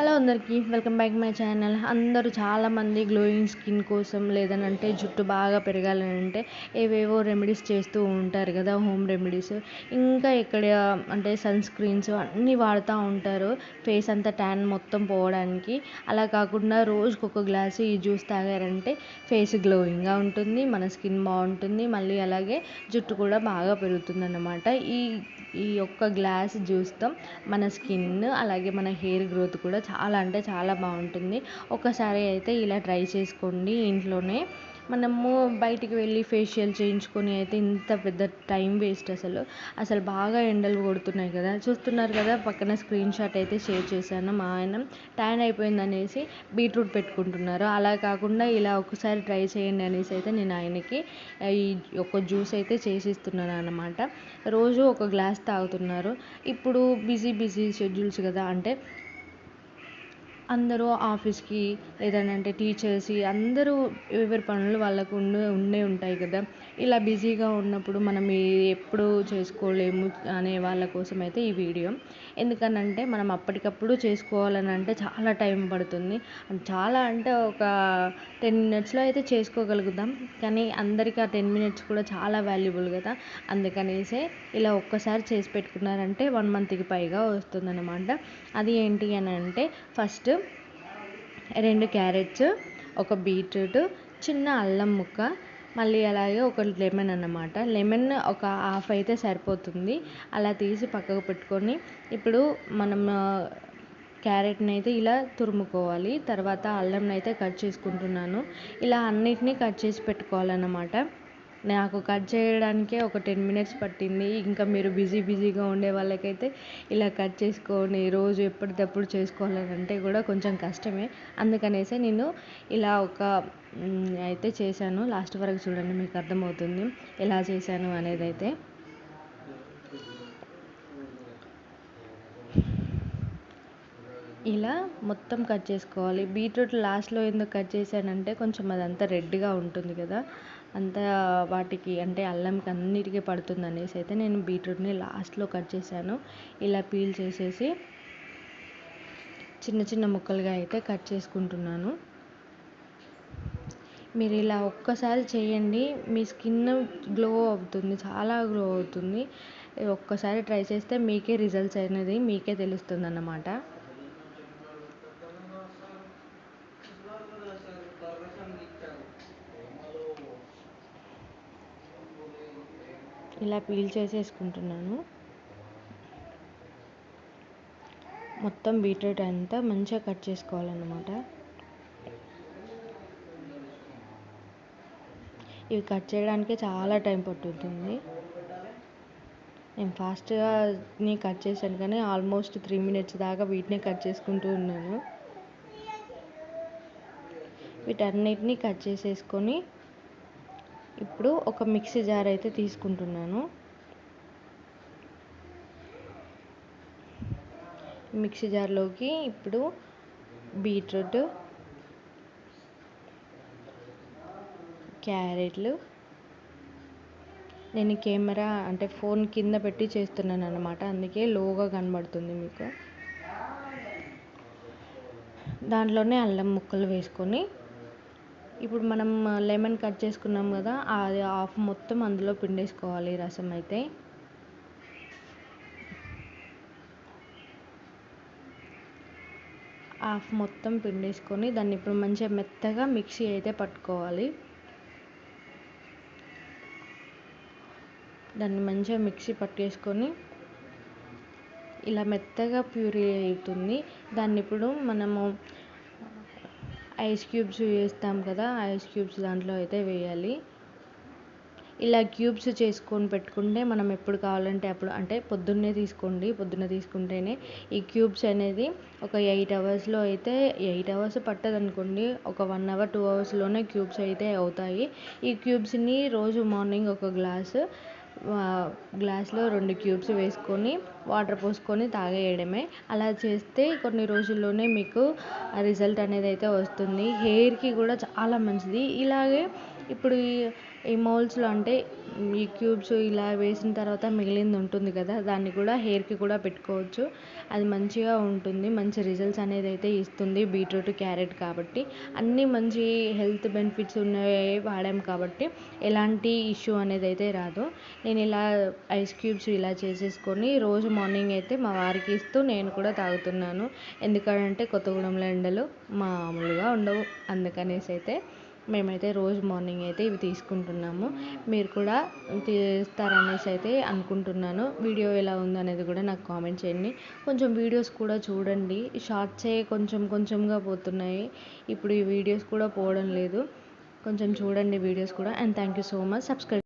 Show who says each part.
Speaker 1: Hello అందరికీ welcome back my channel. అందరూ చాలామంది గ్లోయింగ్ స్కిన్ కోసం లేదనంటే జుట్టు బాగా పెరగాలని అంటే ఏవేవో రెమెడీస్ చేస్తూ ఉంటారు కదా హోమ్ రెమెడీస్. ఇంకా ఇక్కడ అంటే సన్ స్క్రీన్స్ అన్నీ వాడుతూ ఉంటారు ఫేస్ అంతా ట్యాన్ మొత్తం పోవడానికి. అలా కాకుండా రోజుకి ఒక గ్లాసు ఈ జ్యూస్ తాగారంటే ఫేస్ గ్లోయింగ్గా ఉంటుంది మన స్కిన్ బాగుంటుంది మళ్ళీ అలాగే జుట్టు కూడా బాగా పెరుగుతుంది అన్నమాట ఈ ఈ ఒక్క గ్లాస్ జ్యూస్తో మన స్కిన్ అలాగే మన హెయిర్ గ్రోత్ కూడా చాలా అంటే చాలా బాగుంటుంది. ఒకసారి అయితే ఇలా ట్రై చేసుకోండి ఇంట్లోనే. మనము బయటికి వెళ్ళి ఫేషియల్ చేయించుకొని అయితే ఇంత పెద్ద టైం వేస్ట్ అసలు. అసలు బాగా ఎండలు కొడుతున్నాయి కదా. చూస్తున్నారు కదా పక్కన స్క్రీన్ షాట్ అయితే షేర్ చేశాను మా ఆయన. ట్యాన్ అయిపోయింది అనేసి బీట్రూట్ పెట్టుకుంటున్నారు. అలా కాకుండా ఇలా ఒకసారి ట్రై చేయండి అనేసి అయితే నేను ఆయనకి ఈ ఒక జ్యూస్ అయితే చేసిస్తున్నాను అనమాట రోజు ఒక గ్లాస్ తాగుతున్నారు. ఇప్పుడు బిజీ బిజీ షెడ్యూల్స్ కదా. అంటే అందరూ ఆఫీస్కి లేదంటే టీచర్స్ అందరూ ఎవరి పనులు వాళ్ళకు ఉండే ఉండే ఉంటాయి కదా. ఇలా బిజీగా ఉన్నప్పుడు మనం ఎప్పుడు చేసుకోలేము అనే వాళ్ళ కోసం అయితే ఈ వీడియో. ఎందుకనంటే మనం అప్పటికప్పుడు చేసుకోవాలని అంటే చాలా టైం పడుతుంది. చాలా అంటే ఒక టెన్ మినిట్స్లో అయితే చేసుకోగలుగుతాం. కానీ అందరికీ ఆ టెన్ మినిట్స్ కూడా చాలా వాల్యుబుల్ కదా. అందుకనేసే ఇలా ఒక్కసారి చేసి పెట్టుకున్నారంటే వన్ మంత్కి పైగా వస్తుందన్నమాట. అది ఏంటి అని అంటే ఫస్ట్ రెండు క్యారెట్స్ ఒక బీట్రూట్ చిన్న అల్లం ముక్క మళ్ళీ అలాగే ఒక లెమన్ అన్నమాట. లెమన్ ఒక హాఫ్ అయితే సరిపోతుంది. అలా తీసి పక్కకు పెట్టుకొని ఇప్పుడు మనం క్యారెట్ని అయితే ఇలా తురుముకోవాలి. తర్వాత అల్లంని అయితే కట్ చేసుకుంటున్నాను. ఇలా అన్నిటినీ కట్ చేసి పెట్టుకోవాలన్నమాట. నాకు కట్ చేయడానికే ఒక టెన్ మినిట్స్ పట్టింది. ఇంకా మీరు బిజీ బిజీగా ఉండే వాళ్ళకైతే ఇలా కట్ చేసుకొని రోజు ఎప్పటికప్పుడు చేసుకోవాలంటే కూడా కొంచెం కష్టమే. అందుకనేసి నేను ఇలా ఒక అయితే చేశాను. లాస్ట్ వరకు చూడండి మీకు అర్థమవుతుంది ఎలా చేశాను అనేది అయితే ఇలా మొత్తం కట్ చేసుకోవాలి. బీట్రూట్ లాస్ట్లో ఎందుకు కట్ చేశానంటే కొంచెం అదంతా రెడ్గా ఉంటుంది కదా. అంతా వాటికి అంటే అల్లంకి అన్నిటికీ పడుతుంది అనేసి అయితే నేను బీట్రూట్ని లాస్ట్లో కట్ చేశాను. ఇలా పీల్ చేసేసి చిన్న చిన్న ముక్కలుగా అయితే కట్ చేసుకుంటున్నాను. మీరు ఇలా ఒక్కసారి చేయండి మీ స్కిన్ గ్లో అవుతుంది చాలా గ్లో అవుతుంది. ఒక్కసారి ట్రై చేస్తే మీకే రిజల్ట్స్ అనేది మీకే తెలుస్తుంది అన్నమాట ఇలా పీల్ చేసేసుకుంటున్నాను. మొత్తం బీట్రూట్ అంతా మంచిగా కట్ చేసుకోవాలన్నమాట. ఇవి కట్ చేయడానికి చాలా టైం పట్టుతుంది. నేను ఫాస్ట్గా కట్ చేశాను కానీ ఆల్మోస్ట్ త్రీ మినిట్స్ దాకా వీటిని కట్ చేసుకుంటూ ఉన్నాను. వీటన్నిటిని కట్ చేసేసుకొని ఇప్పుడు ఒక మిక్సీ జార్ అయితే తీసుకుంటున్నాను. మిక్సీ జార్లోకి ఇప్పుడు బీట్రూట్ క్యారెట్లు. నేను కెమెరా అంటే ఫోన్ కింద పెట్టి చేస్తున్నాను అనమాట అందుకే లోగా కనబడుతుంది మీకు. దాంట్లోనే అల్లం ముక్కలు వేసుకొని ఇప్పుడు మనం లెమన్ కట్ చేసుకున్నాం కదా అది హాఫ్ మొత్తం అందులో పిండేసుకోవాలి రసం అయితే. హాఫ్ మొత్తం పిండేసుకొని దాన్ని ఇప్పుడు మంచిగా మెత్తగా మిక్సీ అయితే పట్టుకోవాలి. దాన్ని మంచిగా మిక్సీ పట్టేసుకొని ఇలా మెత్తగా ప్యూరీ అవుతుంది. దాన్ని ఇప్పుడు మనము ఐస్ క్యూబ్స్ వేస్తాం కదా ఐస్ క్యూబ్స్ దాంట్లో అయితే వేయాలి. ఇలా క్యూబ్స్ చేసుకొని పెట్టుకుంటే మనం ఎప్పుడు కావాలంటే అప్పుడు అంటే పొద్దున్నే తీసుకోండి పొద్దున్న తీసుకుంటేనే ఈ క్యూబ్స్ అనేది ఒక ఎయిట్ అవర్స్లో అయితే ఎయిట్ అవర్స్ పట్టదు అనుకోండి ఒక వన్ అవర్ టూ అవర్స్లోనే క్యూబ్స్ అయితే అవుతాయి. ఈ క్యూబ్స్ని రోజు మార్నింగ్ ఒక గ్లాసు గ్లాస్లో రెండు క్యూబ్స్ వేసుకొని వాటర్ పోసుకొని తాగేయడమే. అలా చేస్తే కొన్ని రోజుల్లోనే మీకు రిజల్ట్ అనేది అయితే వస్తుంది. హెయిర్కి కూడా చాలా మంచిది. ఇలాగే ఇప్పుడు ఈ ఈ మౌల్డ్స్లో అంటే ఈ క్యూబ్స్ ఇలా వేసిన తర్వాత మిగిలింది ఉంటుంది కదా దాన్ని కూడా హెయిర్కి కూడా పెట్టుకోవచ్చు. అది మంచిగా ఉంటుంది మంచి రిజల్ట్స్ అనేది అయితే ఇస్తుంది బీట్రూట్ క్యారెట్ కాబట్టి. అన్నీ మంచి హెల్త్ బెనిఫిట్స్ ఉన్నాయి వాడాం కాబట్టి ఎలాంటి ఇష్యూ అనేది అయితే రాదు. నేను ఇలా ఐస్ క్యూబ్స్ ఇలా చేసేసుకొని రోజు మార్నింగ్ అయితే మా వారికి ఇస్తూ నేను కూడా తాగుతున్నాను. ఎందుకంటే కొత్తగూడెంలో ఎండలు మామూలుగా ఉండవు. అందుకనేసి అయితే మేమైతే రోజు మార్నింగ్ అయితే ఇవి తీసుకుంటున్నాము. మీరు కూడా తీస్తారనేసి అయితే అనుకుంటున్నాను. వీడియో ఎలా ఉందనేది కూడా నాకు కామెంట్ చేయండి. కొంచెం వీడియోస్ కూడా చూడండి. షార్ట్సే కొంచెం కొంచెంగా పోతున్నాయి. ఇప్పుడు ఈ వీడియోస్ కూడా పోవడం లేదు. కొంచెం చూడండి వీడియోస్ కూడా. And thank you so much subscribe